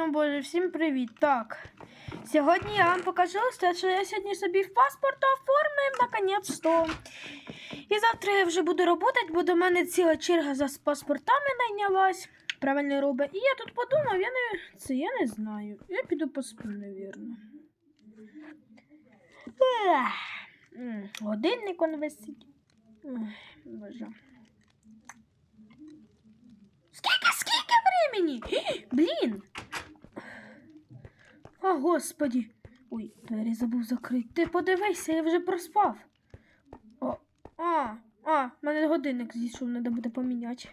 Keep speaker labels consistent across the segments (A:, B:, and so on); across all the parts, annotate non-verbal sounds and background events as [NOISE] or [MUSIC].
A: Ну, боже, всім привіт. Так. Сьогодні я вам покажу що я сьогодні собі в паспорт оформив, наконець-то. І завтра я вже буду працювати, бо до мене ціла черга за паспортами найнялась. Правильно робить. І я тут подумав, я не. Це я не знаю. Я піду посплю, навірно. Годинник он висить. Ой, боже. Скільки, скільки времени? Блін. О, господі. Ой, двері забув закрити. Ти подивися, я вже проспав. О, а, а, мене годинник зійшов, треба буде поміняти.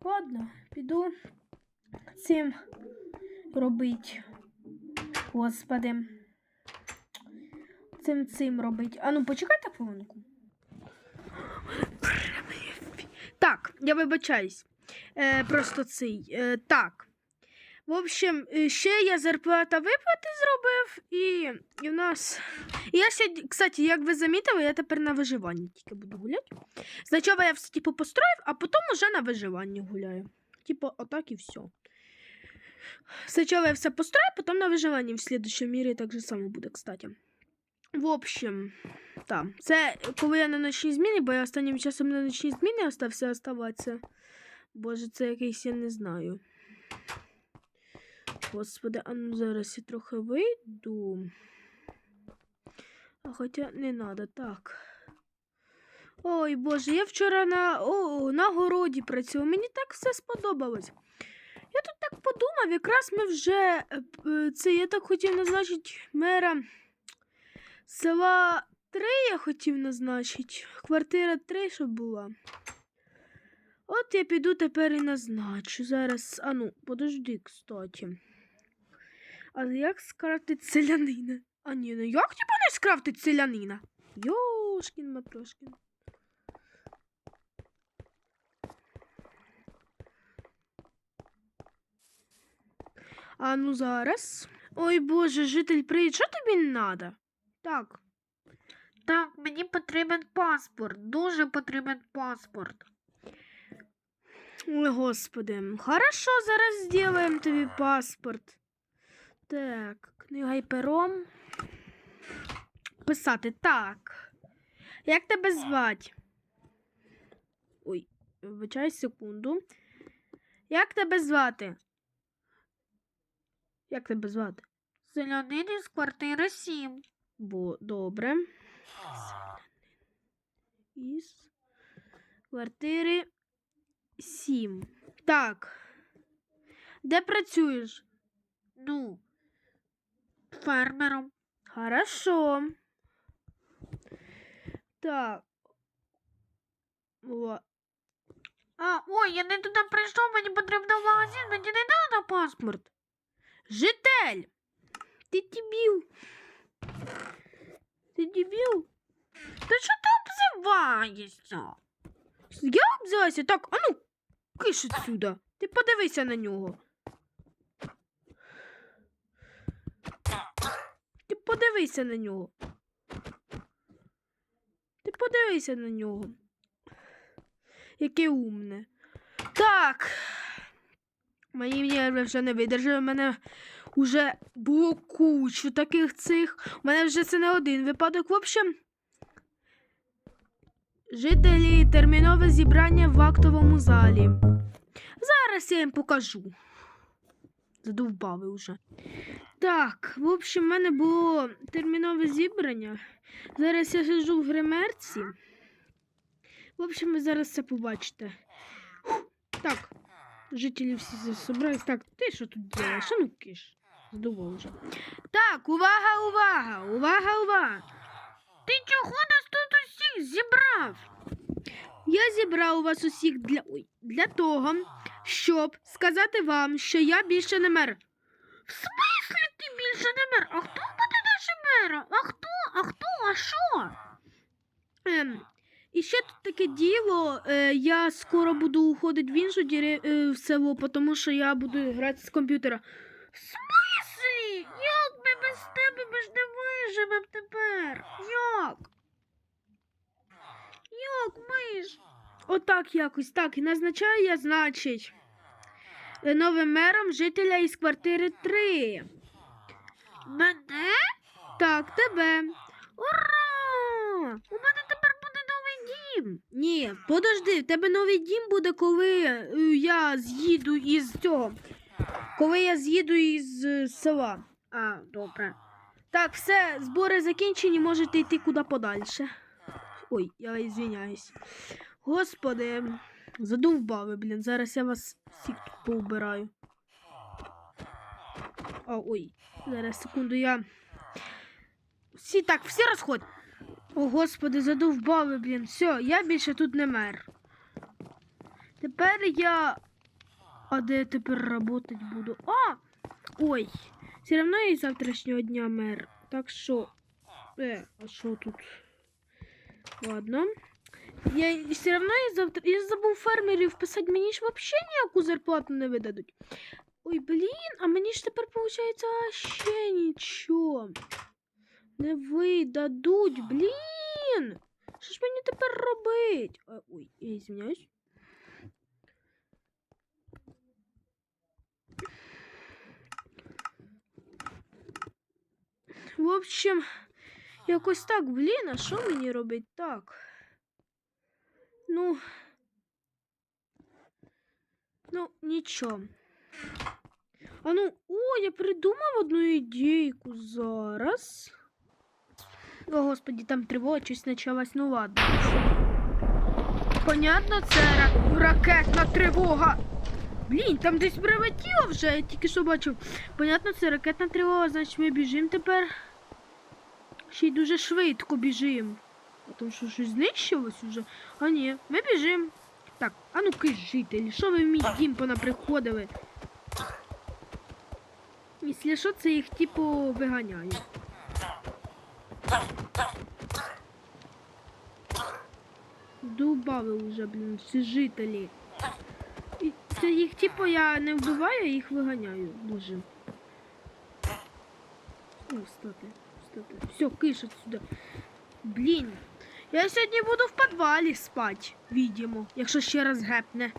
A: Ладно, піду цим робить. Господи. Цим цим робить. А ну, почекайте хвилинку. Так, я вибачаюсь. Е, просто цей. Е, так. В общем, е, ще я зарплата виплати зробив, і, і в нас. І я ще, кстати, як ви замітили, я тепер на виживанні тільки буду гуляти. Спочатку я все типу построїв, а потім уже на виживанні гуляю. Типу, отак і все. Спочатку я все построю, потім на виживанні в слідчому мірі так же само буде, кстати. В общем, так. Це коли я на ночній зміні, бо я останнім часом на ночній зміні остався оставатися. Боже, це якийсь я не знаю. Господи, а ну зараз я трохи вийду. А хоча не треба, так. Ой, Боже, я вчора на, о, на городі працював. Мені так все сподобалось. Я тут так подумав, якраз ми вже е, це я так хотів назначити мера села 3 я хотів назначити. Квартира 3, щоб була. От я піду тепер і назначу. Зараз. А ну, подожди, кстати. А як скрафтить селянина? А ні, ну як типа не скрафтить селянина? Йошкін матрошкін. А ну зараз. Ой боже, житель привіт, що тобі надо? Так.
B: Так, мені потрібен паспорт. Дуже потрібен паспорт.
A: Ой, господи. Хорошо, зараз сделаем тобі паспорт. Так, книга і пером. Писати. Так. Як тебе звати? Ой, вибачай секунду. Як тебе звати? Як тебе звати?
B: Селянин із квартири 7.
A: Бо добре. Із квартири 7. Так. Де працюєш?
B: Ну, фермером.
A: Хорошо. Так. О,
B: А, ой, я не туди прийшов, мені потрібно в магазин, мені не треба паспорт.
A: Житель! Ти дебіл. Ти дебіл?
B: Ти що ти обзиваєшся?
A: Я обзялася? Так, а ну, киш отсюда. Ти подивися на нього. Подивися на нього. Ти подивися на нього. Яке умне. Так. Мої нерви вже не видержали. У мене вже було кучу таких цих. У мене вже це не один випадок. В общем. Жителі термінове зібрання в актовому залі. Зараз я їм покажу. Задовбали вже. Так, в общем, в мене було термінове зібрання. Зараз я сиджу в гримерці. В общем, ви зараз це побачите. Так, жителі всі зібрались. Так, ти що тут робиш? А ну киш. Задоволив вже. Так, увага, увага! Увага, увага!
B: Ти чого нас тут усіх зібрав?
A: Я зібрав вас усіх для, ой, для того, щоб сказати вам, що я більше не мер.
B: В смислі ти більше не мер? А хто буде нашим мером? А хто? А хто? А що?
A: Ем, і ще тут таке діло. Е, я скоро буду уходити в іншу дірі, е, в село, тому що я буду грати з комп'ютера.
B: В смислі? Як ми без тебе ми ж не виживемо тепер? Як? Як ми ж?
A: Отак якось так. І назначаю я, значить. Е, новим мером жителя із квартири 3.
B: Мене?
A: Так, тебе.
B: Ура! У мене тепер буде новий дім.
A: Ні, подожди, в тебе новий дім буде, коли е, я з'їду із цього. Коли я з'їду із е, села.
B: А, добре.
A: Так, все, збори закінчені, можете йти куди подальше. Ой, я извиняюсь. Господи, задовбали, блін. Зараз я вас всіх тут поубираю. А, ой, зараз секунду, я. Всі так, всі розходь. О, господи, задовбали, блін. Все, я більше тут не мер. Тепер я. А де я тепер працювати буду? А! Ой, все одно я із завтрашнього дня мер. Так що. Е, а що тут? Ладно. Я все одно я завтра. Я забув фермерів писати, мені ж взагалі ніяку зарплату не видадуть. Ой, блін, а мені ж тепер виходить ще нічого. Не видадуть, блін. Що ж мені тепер робить? А, ой, я извиняюсь. В общем, якось так, блін, а що мені робить так? Ну. Ну, нічого. А ну, о, я придумав одну ідейку зараз. О, господі, там тривога щось почалась, ну ладно. Понятно, це ра- ракетна тривога. Блін, там десь прилетіло вже, я тільки що бачив. Понятно, це ракетна тривога, значить ми біжимо тепер. Ще й дуже швидко біжимо. Тому що щось знищилось уже. А ні, ми біжимо. Так, а ну ки жителі, що ви в мій дім понаприходили? Якщо що, це їх типу виганяє. Дубави вже, блін, всі жителі. І це їх типу я не вбиваю, а їх виганяю дуже. Ой, стати, стати. Все, киш отсюда. Блін. Я сьогодні буду в підвалі спати, видимо, якщо ще раз гепне.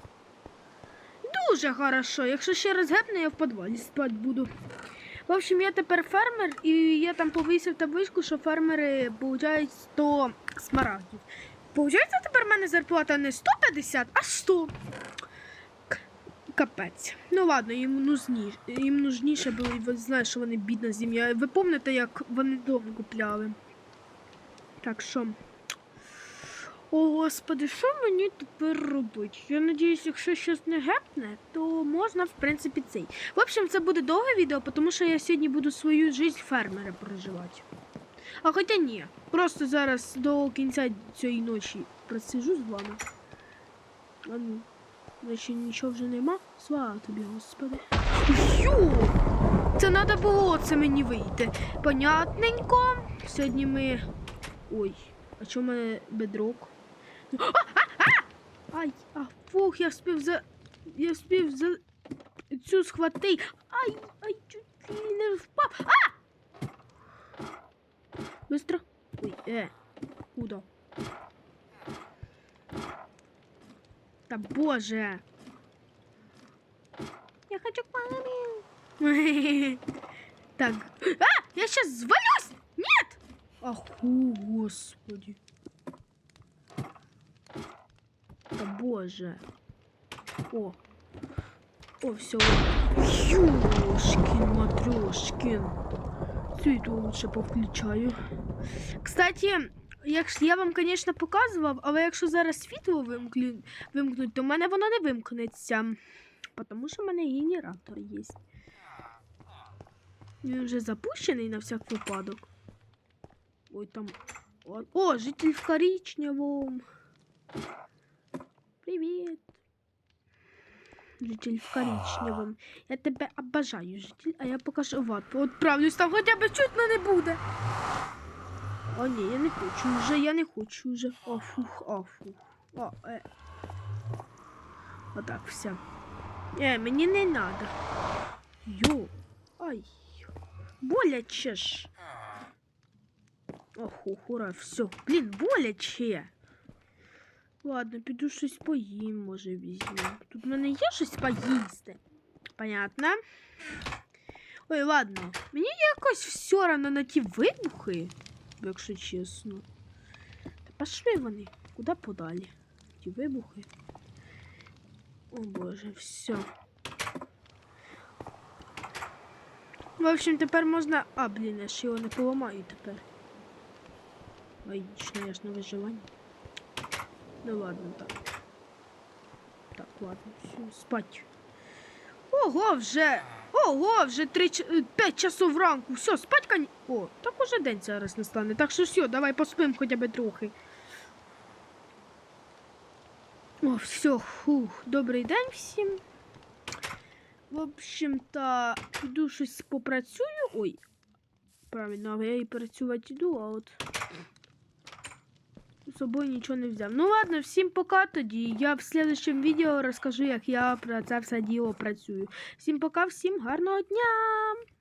A: Дуже хорошо. Якщо ще раз гепне, я в підвалі спати буду. В общем, я тепер фермер, і я там повісив табличку, що фермери получають 100 смарагдів. Получається тепер в мене зарплата не 150, а 100. Капець. Ну ладно, їм нужніше, їм нужніше було, ви що вони бідна сім'я. Ви пам'ятаєте, як вони дом купляли? Так що. О, господи, що мені тепер робити? Я надіюсь, якщо щось не гепне, то можна, в принципі, цей. В общем, це буде довге відео, тому що я сьогодні буду свою життя фермера проживати. А хоча ні, просто зараз до кінця цієї ночі просижу з вами. Ну, наче нічого вже нема. Слава тобі, господи. Ю! Це треба було це мені вийти. Понятненько. Сьогодні ми. Ой, а чому в бедрок? Ай, а, фух, я вспів за. Я вспів за цю схвати. Ай, ай, чуть не впав. А! Быстро. Ой, э. Куда? Да боже.
B: Я хочу к мамі. [LAUGHS]
A: Так. А! Я сейчас звалюсь! Нет! Аху, господи. Да боже. О. О, все. Ёшкин, матрешкин. Світло лучше повключаю. Кстати, якщо я вам, звісно, показував, але якщо зараз світло вимкну, вимкнуть, то в мене воно не вимкнеться. Тому що в мене генератор є. Він вже запущений на всяк випадок. Ой, там. О, житель в коричневом. Привіт. Житель в коричневом. Я тебе обожаю, житель, а я покажу в ад. Отправлюсь там хоча б чутно не буде. О, ні, я не хочу вже, я не хочу вже. О, фух, о, фух. О, е. Отак, все. Е, мені не надо. Йо. Ай. Боляче ж. Ох, ура, все. Блін, боляче. Ладно, піду щось поїм, може візьму. Тут в мене є щось поїсти. Понятно. Ой, ладно. Мені якось все одно на ті вибухи, якщо чесно. Та пошли вони. Куди подалі? Ті вибухи. О боже, все. В общем, тепер можна. А, блін, я ж його не поламаю тепер. Логічно, я ж на виживанні. Ну ладно, так. Так, ладно, все, спать. Ого, вже. Ого, вже 3, 5 часов ранку. Все, спать кон... О, так уже день зараз настане. Так що все, давай поспим хоча б трохи. О, все, фух, добрий день всім. В общем-то, піду щось попрацюю. Ой. Правильно, але я і працювати йду, а от з собою нічого не взяв. Ну ладно, всім пока тоді. Я в следующем відео розкажу, як я про це все діло працюю. Всім пока, всім гарного дня!